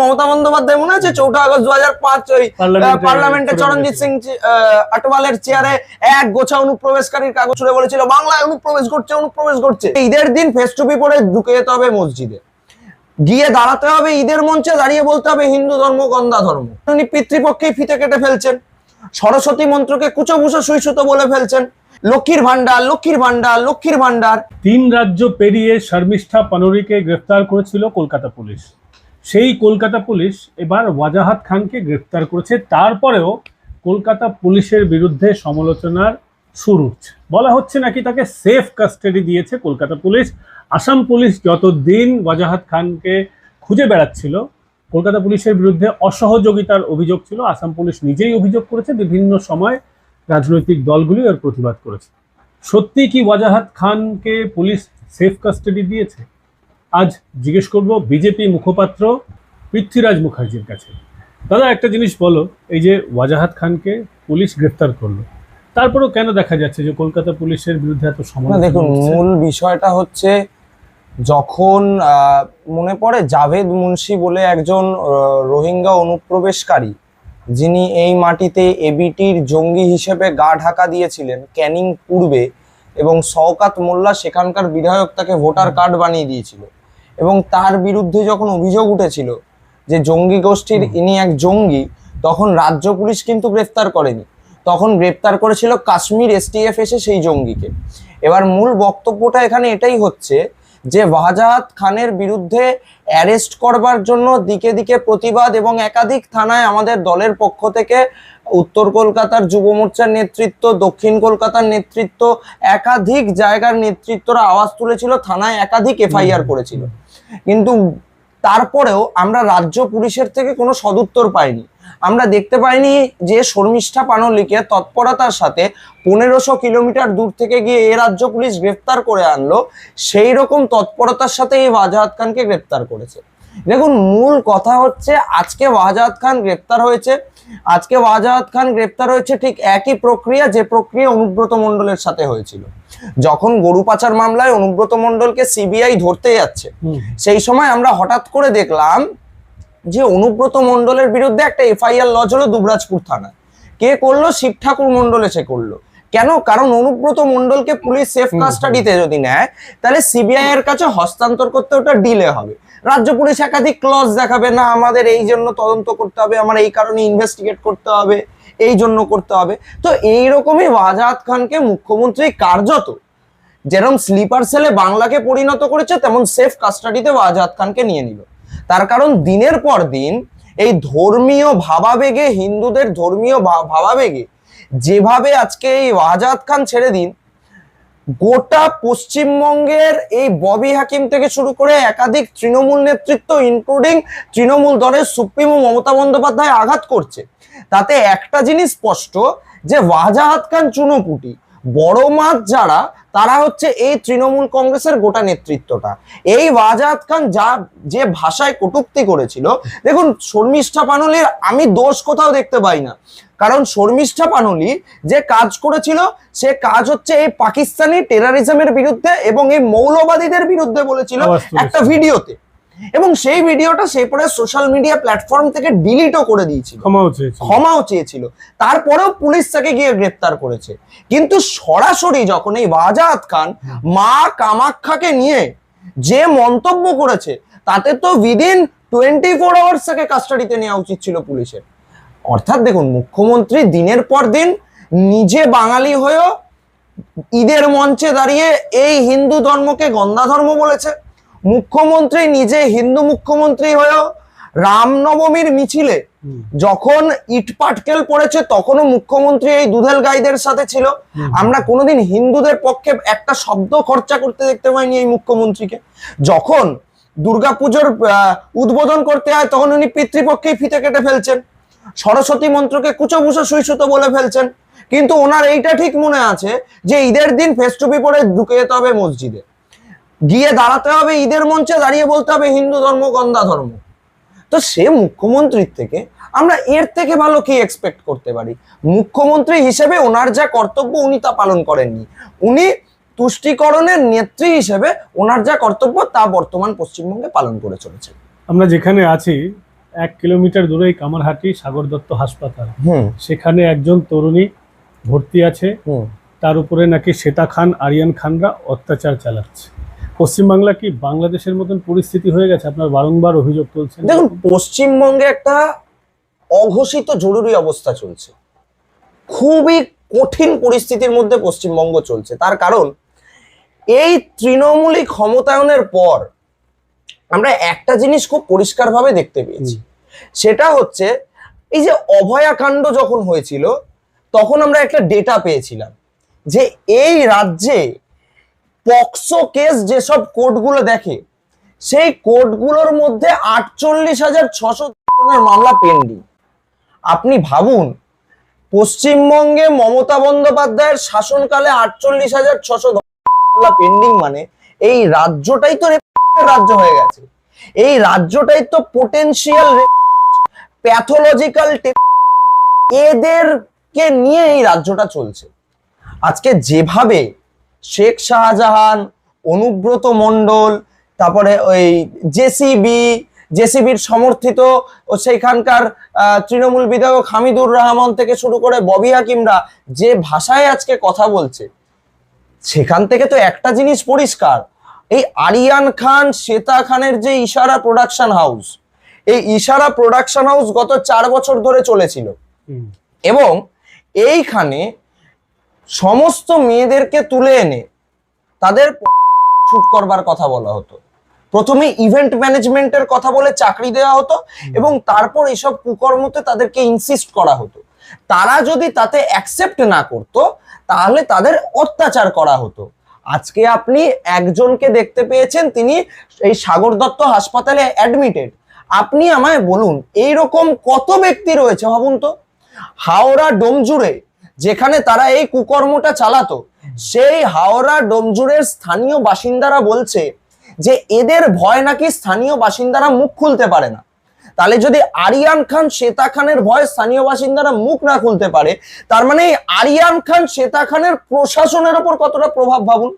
মমতা বন্দ্যোপাধ্যায় মনে আছে? চৌঠা আগস্ট দু হাজার পাঁচ ওই পার্লামেন্টে চরণজিৎ সিং আটওয়ালের চেয়ারে এক গোছা অনুপ্রবেশকারীর কাগজ ছুড়ে বলেছিল বাংলায় অনুপ্রবেশ করছে অনুপ্রবেশ করছে ঈদের দিন ফেস টুপি পরে ঢুকে যেতে হবে মসজিদে। গিয়ে দাঁড়াতে হবে ঈদের মঞ্চে দাঁড়িয়ে বলতে হবে হিন্দু ধর্ম গন্ধা ধর্ম। উনি পিতৃপক্ষেই ফিতে কেটে ফেলছেন। সরস্বতী মন্ত্রকে কুচভূষ সুইসুত বলে ফেলছেন। লক্ষ্মীর ভান্ডার লক্ষ্মীর ভান্ডার লক্ষ্মীর ভান্ডার তিন রাজ্য পেরিয়ে শর্মিষ্ঠা পানোরিকে গ্রেফতার করেছিল কলকাতা পুলিশ। সেই কলকাতা পুলিশ এবার ওয়াজাহাত খানকে গ্রেফতার করেছে। তারপরেও কলকাতা পুলিশের বিরুদ্ধে সমালোচনার শুরু উঠছে। বলা হচ্ছে নাকি তাকে সেফ কাস্টাডি দিয়েছে কলকাতা পুলিশ। আসাম পুলিশ যতদিন ওয়াজাহাত খানকে খুঁজে বেড়াচ্ছিল, কলকাতা পুলিশের বিরুদ্ধে অসহযোগিতার অভিযোগ ছিল। আসাম পুলিশ নিজেই অভিযোগ করেছে, বিভিন্ন সময় রাজনৈতিক দলগুলি এর প্রতিবাদ করেছে। সত্যি কি ওয়াজাহাত খানকে পুলিশ সেফ কাস্টাডি দিয়েছে? আজ জিজ্ঞেস করব বিজেপি মুখপাত্র পৃথ্বীরাজ মুখার্জির কাছে। দাদা একটা জিনিস বলো এই যে ওয়াজাহাত খানকে পুলিশ গ্রেফতার করল তারপরেও কেন দেখা যাচ্ছে যে কলকাতা পুলিশের বিরুদ্ধে এত সমালোচনা দেখুন মূল বিষয়টা হচ্ছে যখন মনে পড়ে জাভেদ মুন্সি বলে একজন রোহিঙ্গা অনুপ্রবেশকারী যিনি এই মাটিতে এবিটির জঙ্গি হিসেবে গা ঢাকা দিয়েছিলেন ক্যানিং পূর্বে এবং শওকাত মোল্লা সেখানকার বিধায়ক তাকে ভোটার কার্ড বানিয়ে দিয়েছিল। এবং তার বিরুদ্ধে যখন অভিযোগ উঠেছিল যে জঙ্গি গোষ্ঠীর ইনি এক জঙ্গি তখন রাজ্য পুলিশ কিন্তু গ্রেফতার করেনি। তখন গ্রেপ্তার করেছিল কাশ্মীর এসটিএফ এসে সেই জঙ্গিকে। এবার মূল বক্তব্যটা এখানে এটাই হচ্ছে যে ওয়াজাহাত খানের বিরুদ্ধে অ্যারেস্ট করবার জন্য দিকে দিকে প্রতিবাদ এবং একাধিক থানায় আমাদের দলের পক্ষ থেকে উত্তর কলকাতার যুব মোর্চার নেতৃত্ব দক্ষিণ কলকাতার নেতৃত্ব একাধিক জায়গার নেতৃত্বরা আওয়াজ তুলেছিল থানায় একাধিক এফআইআর করেছিল। কিন্তু তারপরেও আমরা রাজ্য পুলিশের থেকে কোনো সদুত্তর পাইনি। আমরা দেখতে পাইনি যে শর্মিষ্ঠা পানলিকে তৎপরতার সাথে পনেরোশো কিলোমিটার দূর থেকে গিয়ে এ রাজ্য পুলিশ গ্রেফতার করে আনলো, সেই রকম তৎপরতার সাথে এই ওয়াজাহাত খানকে গ্রেফতার করেছে। দেখুন, মূল কথা হচ্ছে আজকে ওয়াজাহাত খান গ্রেপ্তার হয়েছে। আজকে ওয়াজাহাত খান গ্রেপ্তার হয়েছে ঠিক একই প্রক্রিয়া, যে প্রক্রিয়া অনুব্রত মণ্ডলের সাথে হয়েছিল। যখন গরু পাচার মামলায় অনুব্রত মণ্ডলকে সিবিআই ধরতে যাচ্ছে সেই সময় আমরা হঠাৎ করে দেখলাম যে অনুব্রত মন্ডলের বিরুদ্ধে একটা এফআইআর লজ হলো দুবরাজপুর থানায়। কে করল? শিব ঠাকুর মণ্ডল এসে করল। কেন? কারণ অনুব্রত মন্ডলকে পুলিশ সেফ কাস্টাডিতে যদি নেয় তাহলে সিবিআই এর কাছে হস্তান্তর করতে ওটা ডিলে হবে। রাজ্য পুলিশ একাধিক ক্লজ দেখাবে না আমাদের এই জন্য তদন্ত করতে হবে আমার এই কারণে ইনভেস্টিগেট করতে হবে। এই জন্য করতে হবে। তো এইরকমই ওয়াজাহাত খানকে মুখ্যমন্ত্রী কার্যত যেরকম স্লিপার সেলে বাংলাকে পরিণত করেছে, তেমন সেফ কাস্টাডিতে ওয়াজাহাত খানকে নিয়ে নিল। তার কারণ দিনের পর দিন এই ধর্মীয় ভাবাবেগে, হিন্দুদের ধর্মীয় ভাবাবেগে যেভাবে আজকে এই ওয়াজাহাত খান ছেড়ে দিন, গোটা পশ্চিমবঙ্গের এই ববি হাকিম থেকে শুরু করে একাধিক তৃণমূল নেতৃত্ব ইনক্লুডিং তৃণমূল দলের সুপ্রিমো মমতা বন্দ্যোপাধ্যায় আঘাত করছে। তাতে একটা জিনিস স্পষ্ট যে ওয়াজাহাত খান চুনোপুটি। বড় মাছ যারা তারা হচ্ছে এই তৃণমূল কংগ্রেসের গোটা নেতৃত্বটা। এই ওয়াজাহাত খান যা যে ভাষায় কটূক্তি করেছিল দেখুন শর্মিষ্ঠা পানলির আমি দোষ কোথাও দেখতে পাই না। কারণ শর্মিষ্ঠা পানলি যে কাজ করেছিল সে কাজ হচ্ছে এই পাকিস্তানি টেরারিজমের বিরুদ্ধে এবং এই মৌলবাদীদের বিরুদ্ধে বলেছিল একটা ভিডিওতে। এবং সেই ভিডিওটা সে পরে সোশ্যাল মিডিয়া প্ল্যাটফর্ম থেকে ডিলিটও করে দিয়েছিল। ক্ষমাও চেয়েছে ক্ষমাও চেয়েছিল। তারপরেও পুলিশ তাকে গিয়ে গ্রেপ্তার করেছে। কিন্তু সরাসরি যখন এই ওয়াজাহাত খান মা কামাখ্যাকে নিয়ে যে মন্তব্য করেছে তাতে তো উইদিন টোয়েন্টি ফোর আওয়ার্স তাকে কাস্টাডিতে নেওয়া উচিত ছিল পুলিশের। অর্থাৎ দেখুন মুখ্যমন্ত্রী দিনের পর দিন নিজে বাঙালি হয়েও ঈদের মঞ্চে দাঁড়িয়ে এই হিন্দু ধর্মকে গন্ধা ধর্ম বলেছে। মুখ্যমন্ত্রী নিজে হিন্দু মুখ্যমন্ত্রী হয়েও রামনবমীর মিছিলে যখন ইট পাটকেল পড়েছে তখনও মুখ্যমন্ত্রী এই দুধেল গাইদের সাথে ছিল। আমরা কোনোদিন হিন্দুদের পক্ষে একটা শব্দ খরচা করতে দেখতে পাইনি এই মুখ্যমন্ত্রীকে। যখন দুর্গাপুজোর আহ, উদ্বোধন করতে হয় তখন উনি পিতৃপক্ষেই ফিতে কেটে ফেলছেন। সরস্বতী মন্ত্রকে কুচভূষ সুইসুত বলে ফেলছেন। কিন্তু ওনার এইটা ঠিক মনে আছে যে ঈদের দিন ফেস টুপি পরে ঢুকে যেতে হবে মসজিদে। গিয়ে দাঁড়াতে হবে ঈদের মঞ্চে দাঁড়িয়ে বলতে হবে হিন্দু ধর্ম গন্ধা ধর্ম। তো সে মুখ্যমন্ত্রীর থেকে আমরা এর থেকে ভালো কি এক্সপেক্ট করতে পারি? মুখ্যমন্ত্রী হিসেবে ওনার যা কর্তব্য উনি তা পালন করেননি। উনি তুষ্টিকরণের নেত্রী হিসেবে ওনার যা কর্তব্য তা বর্তমান পশ্চিমবঙ্গে পালন করে চলেছে আমরা যেখানে আছি এক কিলোমিটার দূরেই কামারহাটি সাগর দত্ত হাসপাতাল। সেখানে একজন তরুণী ভর্তি আছে। তার উপরে নাকি শ্বেতা খান আরিয়ান খানরা অত্যাচার চালাচ্ছে। পশ্চিমবাংলা কি বাংলাদেশের মতন পরিস্থিতি হয়ে গেছে? আপনার বারংবার অভিযোগ তুলছেন। দেখুন পশ্চিমবঙ্গে একটা অঘোষিত জরুরি অবস্থা চলছে। খুবই কঠিন পরিস্থিতির মধ্যে পশ্চিমবঙ্গ চলছে। তার কারণ এই তৃণমূলী ক্ষমতায়নের পর আমরা একটা জিনিস খুব পরিষ্কারভাবে দেখতে পেয়েছি। সেটা হচ্ছে এই যে অভয়াকাণ্ড যখন হয়েছিল তখন আমরা একটা ডেটা পেয়েছিলাম যে এই রাজ্যে পক্সো কেস যেসব কোর্টগুলো দেখে, সেই কোর্টগুলোর মধ্যে আটচল্লিশ হাজার ছশো মামলা পেন্ডিং আপনি ভাবুন, পশ্চিমবঙ্গে মমতা বন্দ্যোপাধ্যায়ের শাসনকালে আটচল্লিশ হাজার ছশো মামলা পেন্ডিং মানে এই রাজ্যটাই তো রাজ্য হয়ে গেছে। এই রাজ্যটাই তো পোটেনশিয়াল প্যাথোলজিক্যাল এদেরকে নিয়ে এই রাজ্যটা চলছে। আজকে যেভাবে শেখ শাহজাহান অনুব্রত মণ্ডল তারপরে ওই জেসিবি জেসিবির সমর্থিত ও সেইখানকার তৃণমূল বিধায়ক হামিদুর রহমান থেকে শুরু করে ববি হাকিমরা যে ভাষায় আজকে কথা বলছে সেখান থেকে তো একটা জিনিস পরিষ্কার। এই আরিয়ান খান শ্বেতা খানের যে ইশারা প্রোডাকশন হাউস এই ইশারা প্রোডাকশন হাউস গত চার বছর ধরে চলেছিল। এবং এইখানে সমস্ত মেয়েদেরকে তুলে এনে তাদের শুট করবার কথা বলা হতো। প্রথমে ইভেন্ট ম্যানেজমেন্টের কথা বলে চাকরি দেওয়া হতো এবং তারপর এসব কুকর্মতে তাদেরকে ইনসিস্ট করা হতো। তারা যদি তাতে অ্যাকসেপ্ট না করতো তাহলে তাদের অত্যাচার করা হতো। আজকে আপনি একজনকে দেখতে পেয়েছেন তিনি এই সাগর দত্ত হাসপাতালে অ্যাডমিটেড আপনি আমায় বলুন এই রকম কত ব্যক্তি রয়েছে ভাবুন তো? হাওড়া ডোমজুড়ে যেখানে তারা এই কুকর্মটা চালাতো। সেই হাওড়া ডোমজুড়ের স্থানীয় বাসিন্দারা বলছে যে এদের ভয় নাকি স্থানীয় বাসিন্দারা মুখ খুলতে পারে না। তাহলে যদি আরিয়ান খান শ্বেতা খানের ভয় স্থানীয় বাসিন্দারা মুখ না খুলতে পারে তার মানে আরিয়ান খান শ্বেতা খানের প্রশাসনের ওপর কতটা প্রভাব ভাবুন?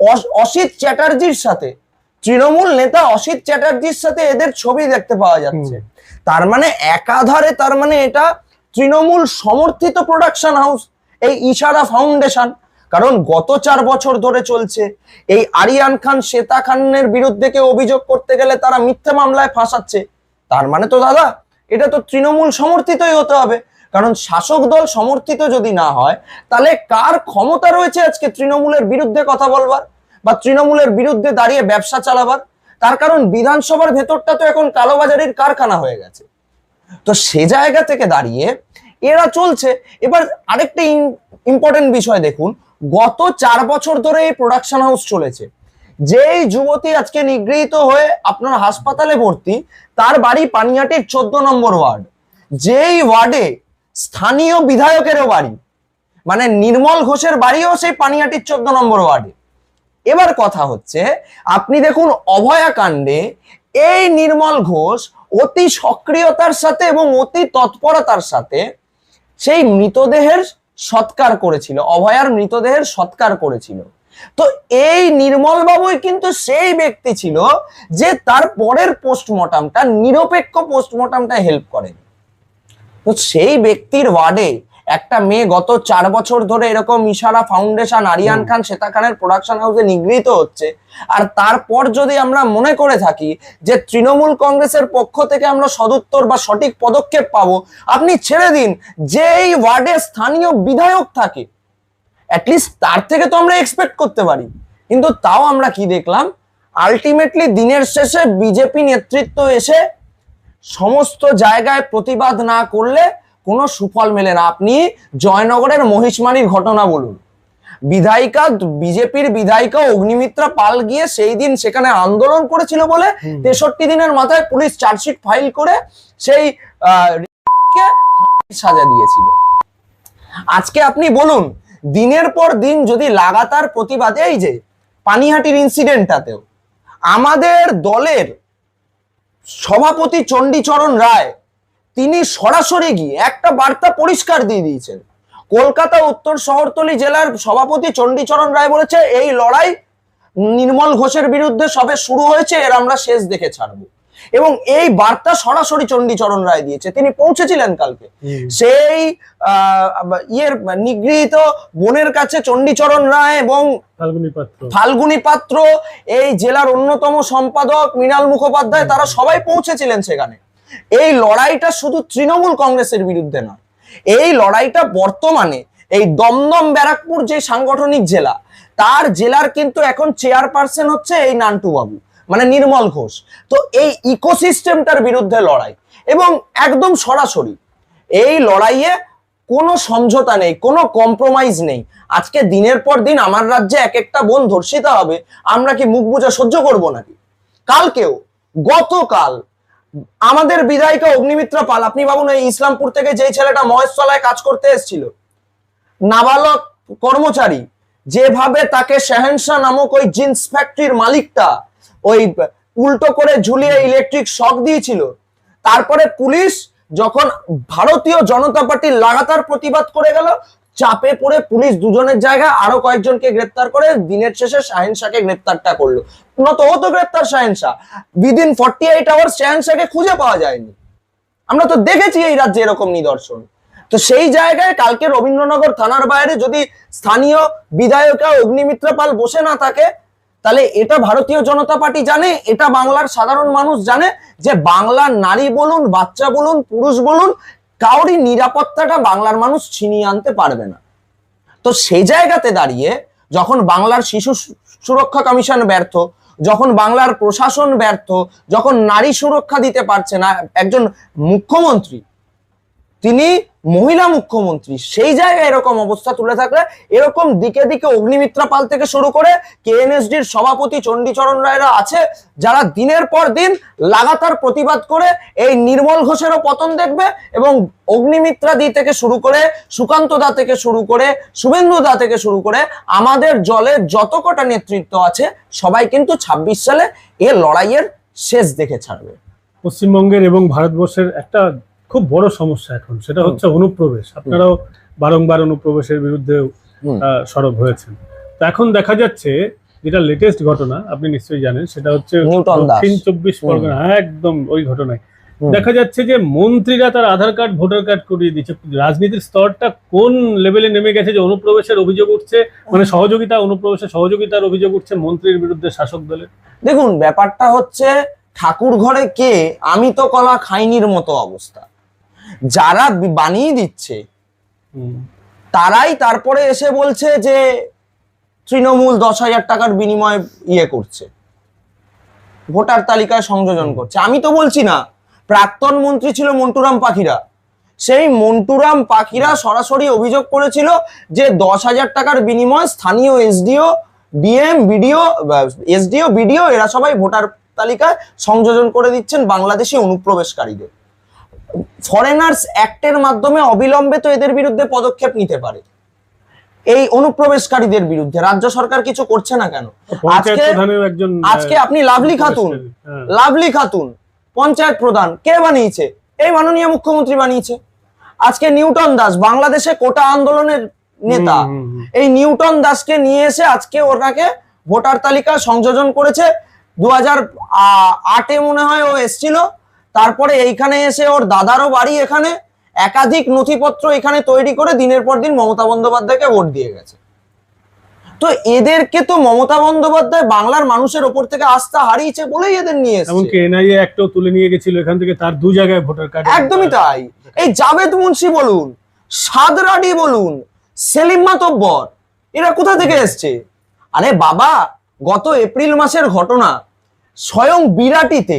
অস- অসিত চ্যাটার্জির সাথে তৃণমূল নেতা অসিত চ্যাটার্জির সাথে এদের ছবি দেখতে পাওয়া যাচ্ছে। তার মানে একাধারে তার মানে এটা তৃণমূল সমর্থিত প্রোডাকশন হাউস এই ইশারা ফাউন্ডেশন কারণ গত চার বছর ধরে চলছে। এই আরিয়ান খান, শ্বেতা খানের বিরুদ্ধে কেউ অভিযোগ করতে গেলে তারা মিথ্যে মামলায় ফাঁসাচ্ছে। তার মানে তো দাদা, এটা তো তৃণমূল সমর্থিতই হতে হবে। কারণ শাসক দল সমর্থিত যদি না হয়, তাহলে কার ক্ষমতা রয়েছে আজকে তৃণমূলের বিরুদ্ধে কথা বলবার? বা তৃণমূলের বিরুদ্ধে দাঁড়িয়ে ব্যবসা চালাবার? তার কারণ বিধানসভার ভেতরটা তো এখন কালোবাজারির কারখানা হয়ে গেছে। তো সে জায়গা থেকে দাঁড়িয়ে এরা চলছে। এবার আরেকটা ইম্পর্টেন্ট বিষয় দেখুন, গত চার বছর ধরে এই প্রোডাকশন হাউস চলেছে। যেই যুবতী আজকে নিগৃহীত হয়ে আপনার হাসপাতালে ভর্তি, তার বাড়ি পানিয়াটির চোদ্দ নম্বর ওয়ার্ড। যেই ওয়ার্ডে স্থানীয় বিধায়কেরও বাড়ি মানে নির্মল ঘোষের বাড়িও সেই পানিয়াটির চোদ্দ নম্বর ওয়ার্ডে। এবার কথা হচ্ছে, আপনি দেখুন অভয়াকাণ্ডে এই নির্মল ঘোষ অতি সক্রিয়তার সাথে এবং অতি তৎপরতার সাথে সেই মৃতদেহের সৎকার করেছিল, অভয়ার মৃতদেহের সৎকার করেছিল। তো এই নির্মল বাবুই কিন্তু সেই ব্যক্তি ছিল যে তার পরের পোস্টমর্টামটা নিরপেক্ষ পোস্টমর্টামটা হেল্প করে তো সেই ব্যক্তির ওয়ার্ডে একটা মেয়ে গত চার বছর ধরে এরকম ইশারা ফাউন্ডেশন আরিয়ান খান শ্বেতা খানের প্রোডাকশন হাউসে নিগৃহীত হচ্ছে। আর তারপর যদি আমরা মনে করে থাকি যে তৃণমূল কংগ্রেসের পক্ষ থেকে আমরা সদুত্তর বা সঠিক পদক্ষেপ পাবো আপনি ছেড়ে দিন যে এই ওয়ার্ডে স্থানীয় বিধায়ক থাকে অ্যাটলিস্ট তার থেকে তো আমরা এক্সপেক্ট করতে পারি। কিন্তু তাও আমরা কি দেখলাম? আলটিমেটলি দিনের শেষে বিজেপি নেতৃত্ব এসে সমস্ত জায়গায় প্রতিবাদ না করলে কোনো সুফল মেলে না। আপনি জয়নগরের মহিষমানির ঘটনা বলুন। বিধায়িকা বিজেপির বিধায়িকা অগ্নিমিত্রা পাল গিয়ে সেই দিন সেখানে আন্দোলন করেছিল বলে তেষট্টি দিনের মাথায় পুলিশ চার্জশিট ফাইল করে সেই সাজা দিয়েছিল। আজকে আপনি বলুন দিনের পর দিন যদি লাগাতার প্রতিবাদে এই যে পানিহাটির ইনসিডেন্টটাতেও আমাদের দলের সভাপতি চণ্ডীচরণ রায় তিনি সরাসরি গিয়ে একটা বার্তা পরিষ্কার দিয়ে দিয়েছেন। কলকাতা উত্তর শহরতলি জেলার সভাপতি চণ্ডীচরণ রায় বলেছে এই লড়াই নির্মল ঘোষের বিরুদ্ধে সবে শুরু হয়েছে এর আমরা শেষ দেখে ছাড়বো। এবং এই বার্তা সরাসরি চণ্ডীচরণ রায় দিয়েছে। তিনি পৌঁছেছিলেন কালকে। সেই আহ, ইয়ের নিগৃহীত বোনের কাছে চণ্ডীচরণ রায় এবং ফাল্গুনী পাত্র। ফাল্গুনী পাত্র এই জেলার অন্যতম সম্পাদক মৃণাল মুখোপাধ্যায় তারা সবাই পৌঁছেছিলেন সেখানে। এই লড়াইটা শুধু তৃণমূল কংগ্রেসের বিরুদ্ধে নয়। এই লড়াইটা বর্তমানে এই দমদম ব্যারাকপুর যে সাংগঠনিক জেলা, তার জেলার কিন্তু এখন চেয়ারপারসন হচ্ছে এই নান্টু বাবু মানে নির্মল ঘোষ। তো এই ইকোসিস্টেমটার বিরুদ্ধে লড়াই এবং একদম সরাসরি এই লড়াইয়ে কোনো সমঝোতা নেই, কোনো কম্প্রোমাইজ নেই। আজকে দিনের পর দিন আমার রাজ্যে এক একটা বোন ধর্ষিত হবে, আমরা কি মুখ বুঝা সহ্য করব নাকি? কালকেও, গতকাল আমাদের বিধায়িকা অগ্নিমিত্রা পাল। আপনি ভাবুন এই ইসলামপুর থেকে যেই ছেলেটা মহেশতলায় কাজ করতে এসেছিল, নাবালক কর্মচারী, যেভাবে তাকে শাহেনশা নামক ওই জিন্স ফ্যাক্টরির মালিকটা ওই উল্টো করে ঝুলিয়ে ইলেকট্রিক শক দিয়েছিল, তারপরে পুলিশ যখন ভারতীয় জনতা পার্টির লাগাতার প্রতিবাদ করে গেল চাপে পড়ে পুলিশ দুজনের জায়গায় আরও কয়েকজনকে গ্রেপ্তার করে, দিনের শেষে শাহিন শাহকে গ্রেপ্তারটা করল। নত হতো গ্রেপ্তার Shahin Shah. Within forty eight hours Shahin শাহকে খুঁজে পাওয়া যায়নি। আমরা তো দেখেছি এই রাজ্যে এরকম নিদর্শন। তো সেই জায়গায় কালকে রবীন্দ্রনগর থানার বাইরে যদি স্থানীয় বিধায়কা অগ্নিমিত্রা পাল বসে না থাকে, তাহলে এটা ভারতীয় জনতা পার্টি জানে, এটা বাংলার সাধারণ মানুষ জানে যে বাংলার নারী বলুন, বাচ্চা বলুন, পুরুষ বলুন কাউরই নিরাপত্তাটা বাংলার মানুষ ছিনিয়ে আনতে পারবে না। তো সেই জায়গাতে দাঁড়িয়ে যখন বাংলার শিশু সুরক্ষা কমিশন ব্যর্থ, যখন বাংলার প্রশাসন ব্যর্থ, যখন নারী সুরক্ষা দিতে পারছে না, একজন মুখ্যমন্ত্রী তিনি মহিলা মুখ্যমন্ত্রী। সেই জায়গায় এরকম অবস্থা তুলে থাকলে এরকম দিকে দিকে অগ্নিমিত্রা পাল থেকে শুরু করে কেএনএসডির সভাপতি চণ্ডীচরণ রায়রা আছে, যারা দিনের পর দিন লাগাতার প্রতিবাদ করে এই নির্মল ঘোষেরও পতন দেখবে এবং অগ্নিমিত্রা দি থেকে শুরু করে সুকান্ত দা থেকে শুরু করে শুভেন্দু দা থেকে শুরু করে আমাদের জলে যত কটা নেতৃত্ব আছে, সবাই কিন্তু ছাব্বিশ সালে এ লড়াইয়ের শেষ দেখে ছাড়বে। পশ্চিমবঙ্গের এবং ভারতবর্ষের একটা খুব বড় সমস্যা এখন সেটা হচ্ছে অনুপ্রবেশ। আপনারাও বারংবার অনুপ্রবেশের বিরুদ্ধে। সরব হয়েছেন। তো এখন দেখা যাচ্ছে যেটা লেটেস্ট ঘটনা আপনি নিশ্চয়ই জানেন সেটা হচ্ছে দক্ষিণ চব্বিশ পরগনা হ্যাঁ, একদম ওই ঘটনায়। দেখা যাচ্ছে যে মন্ত্রীরা তার আধার কার্ড ভোটার কার্ড করিয়ে দিচ্ছে রাজনীতির স্তরটা কোন লেভেলে নেমে গেছে যে অনুপ্রবেশের অভিযোগ উঠছে? মানে সহযোগিতা অনুপ্রবেশের সহযোগিতার অভিযোগ উঠছে মন্ত্রীর বিরুদ্ধে শাসক দলের? দেখুন ব্যাপারটা হচ্ছে ঠাকুর ঘরে কে? আমি তো কলা খাইনির মতো অবস্থা। যারা বানিয়ে দিচ্ছে তারাই তারপরে এসে বলছে যে তৃণমূল দশ হাজার টাকার বিনিময়ে ইয়ে করছে। ভোটার তালিকায় সংযোজন করছে। আমি তো বলছি না প্রাক্তন মন্ত্রী ছিল মন্টুরাম পাখিরা। সেই মন্টুরাম পাখিরা সরাসরি অভিযোগ করেছিল যে দশ হাজার টাকার বিনিময়ে স্থানীয় SDO DM BDO SDO BDO এরা সবাই ভোটার তালিকায় সংযোজন করে দিচ্ছেন বাংলাদেশি অনুপ্রবেশকারীদের। ফরেনার্স অ্যাক্টের মাধ্যমে অবিলম্বে তো এদের বিরুদ্ধে পদক্ষেপ নিতে পারে। এই অনুপ্রবেশকারীদের বিরুদ্ধে। রাজ্য সরকার কিছু করছে না কেন? আজকে আজকে আপনি লাভলি খাতুন। হ্যাঁ। লাভলি খাতুন পঞ্চায়েত প্রধান কে বানিয়েছে? এই মাননীয় মুখ্যমন্ত্রী বানিয়েছে। আজকে নিউটন দাস বাংলাদেশে কোটা আন্দোলনের নেতা। এই নিউটন দাসকে নিয়ে এসে আজকে ওনাকে ভোটার তালিকা সংযোজন করেছে। দু হাজার আটে মনে হয় ও এসছিল। তারপরে এইখানে এসে ওর দাদারও বাড়ি এখানে। একাধিক নথিপত্র এখানে তৈরি করে দিনের পর দিন মমতা বন্দ্যোপাধ্যায়কে ভোট দিয়ে গেছে। তো এদেরকে তো মমতা বন্দ্যোপাধ্যায় বাংলার মানুষের ওপর থেকে আস্থা হারিয়েছে বলেই এদের নিয়ে এসেছে। এমনকি এনআইএ একটাও তুলে নিয়ে গেছিল এখান থেকে তার দু জায়গায় ভোটার কার্ড। একদমই তাই। এই জাভেদ মুন্সি বলুন সাদরাডি বলুন সেলিম মাতব্বর এরা কোথা থেকে এসছে? আরে বাবা গত এপ্রিল মাসের ঘটনা স্বয়ং বিরাটিতে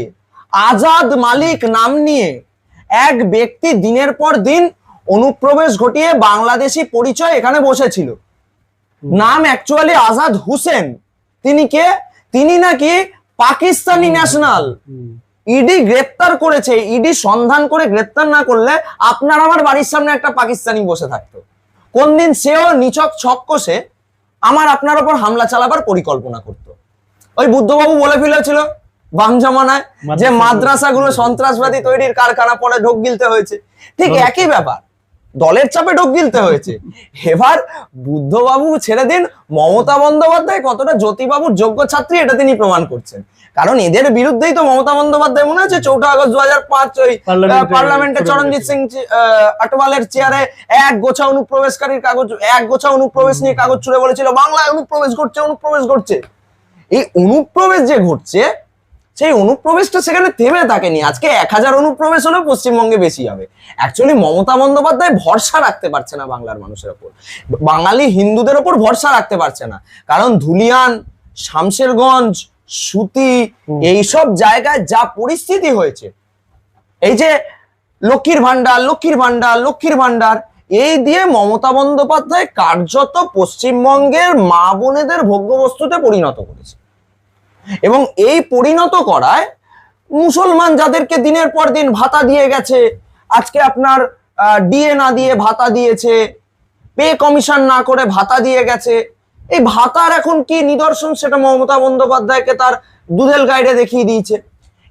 আজাদ মালিক নাম নিয়ে এক ব্যক্তি দিনের পর দিন অনুপ্রবেশ ঘটিয়ে বাংলাদেশি পরিচয় এখানে বসেছিল। নাম অ্যাকচুয়ালি আজাদ হুসেন। তিনি কে? তিনি নাকি পাকিস্তানি ন্যাশনাল ইডি গ্রেপ্তার করেছে। ইডি সন্ধান করে গ্রেপ্তার না করলে আপনার আমার বাড়ির সামনে একটা পাকিস্তানি বসে থাকতো। কোন দিন সেও নিচক ছক কষে আমার আপনার ওপর হামলা চালাবার পরিকল্পনা করত। ওই বুদ্ধবাবু বলে ফেলেছিল বাম জমানায় যে মাদ্রাসাগুলো- সন্ত্রাসবাদী তৈরির কারখানা পরে ঢোক গিলতে হয়েছে। ঠিক একই ব্যাপার। দলের চাপে ঢোক গিলতে হয়েছে। এবার বুদ্ধবাবু ছেড়ে দিন মমতা বন্দ্যোপাধ্যায় কতটা জ্যোতিবাবুর যোগ্য ছাত্রী এটা তিনি প্রমাণ করছেন। কারণ এদের বিরুদ্ধেই তো মমতা বন্দ্যোপাধ্যায় মনে আছে চৌঠা আগস্ট দু হাজার পাঁচ ওই পার্লামেন্টে চরণজিৎ। সিং আটওয়ালের চেয়ারে এক গোছা অনুপ্রবেশকারীর কাগজ এক গোছা অনুপ্রবেশ নিয়ে কাগজ ছুড়ে বলেছিল বাংলায় অনুপ্রবেশ ঘটছে অনুপ্রবেশ ঘটছে। এই অনুপ্রবেশ যে ঘটছে সেই অনুপ্রবেশটা সেখানে থেমে থাকেনি। আজকে এক হাজার অনুপ্রবেশ হলেও পশ্চিমবঙ্গে বেশি হবে। অ্যাকচুয়ালি মমতা বন্দ্যোপাধ্যায় ভরসা রাখতে পারছে না বাংলার মানুষের ওপর। বাঙালি হিন্দুদের ওপর ভরসা রাখতে পারছে না। কারণ ধুলিয়ান শামশেরগঞ্জ সুতি এইসব জায়গায় যা পরিস্থিতি হয়েছে এই যে লক্ষ্মীর ভান্ডার লক্ষ্মীর ভান্ডার লক্ষ্মীর ভান্ডার এই দিয়ে মমতা বন্দ্যোপাধ্যায় কার্যত পশ্চিমবঙ্গের মা বোনেদের ভোগ্যবস্তুতে পরিণত করেছে। এবং এই পরিণত করায় মুসলমান যাদেরকে দিনের পর দিন ভাতা দিয়ে গেছে, আজকে আপনার ডিএ না দিয়ে ভাতা দিয়েছে, পে কমিশন না করে ভাতা দিয়ে গেছে, এই ভাতার এখন কি নিদর্শন সেটা মমতা বন্দ্যোপাধ্যায়কে তার দুধেল গাইডে দেখিয়ে দিয়েছে।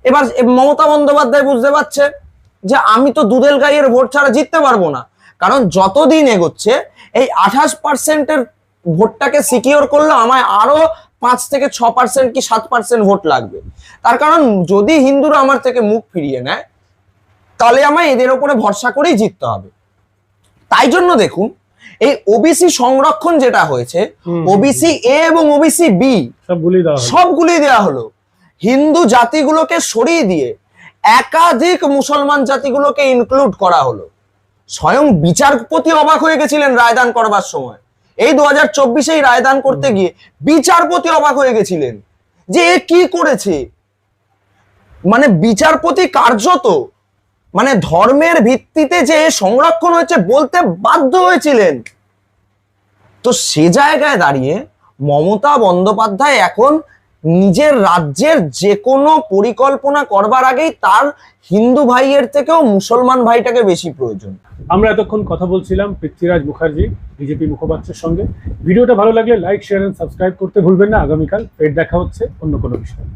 এবার মমতা বন্দ্যোপাধ্যায় বুঝতে পারছে যে আমি তো দুধেল গাইয়ের ভোট ছাড়া জিততে পারব না, কারণ যতদিন এগোচ্ছে, এই আঠাশ পার্সেন্টের ভোটটাকে সিকিওর করলে আমায় আরও পাঁচ থেকে ছ পার্সেন্ট কি সাত পার্সেন্ট ভোট লাগবে। তার কারণ যদি হিন্দুরা আমার থেকে মুখ ফিরিয়ে নেয় তাহলে আমায় এদের ওপরে ভরসা করেই জিততে হবে। তাই জন্য দেখুন এই ওবিসি সংরক্ষণ যেটা হয়েছে ওবিসি এ এবং ওবিসি বি। সবগুলি দেওয়া হলো। হিন্দু জাতিগুলোকে সরিয়ে দিয়ে একাধিক মুসলমান জাতিগুলোকে ইনক্লুড করা হলো। স্বয়ং বিচারপতি অবাক হয়ে গেছিলেন রায়দান করবার সময়। এই দু হাজার চব্বিশেই রায়দান করতে গিয়ে বিচারপতি অবাক হয়ে গেছিলেন যে এ কি করেছে? মানে বিচারপতি কার্যত মানে ধর্মের ভিত্তিতে যে সংরক্ষণ হয়েছে বলতে বাধ্য হয়েছিলেন। তো সে জায়গায় দাঁড়িয়ে মমতা বন্দ্যোপাধ্যায় এখন নিজের রাজ্যের যে কোনো পরিকল্পনা করবার আগেই তার হিন্দু ভাইয়ের থেকেও মুসলমান ভাইটাকে বেশি প্রয়োজন। আমরা এতক্ষণ কথা বলছিলাম পৃথ্বীরাজ মুখার্জি, বিজেপি মুখপাত্রের সঙ্গে। ভিডিওটা ভালো লাগলে লাইক শেয়ার সাবস্ক্রাইব করতে ভুলবেন না। আগামীকাল ফের দেখা হচ্ছে অন্য কোনো বিষয়ে।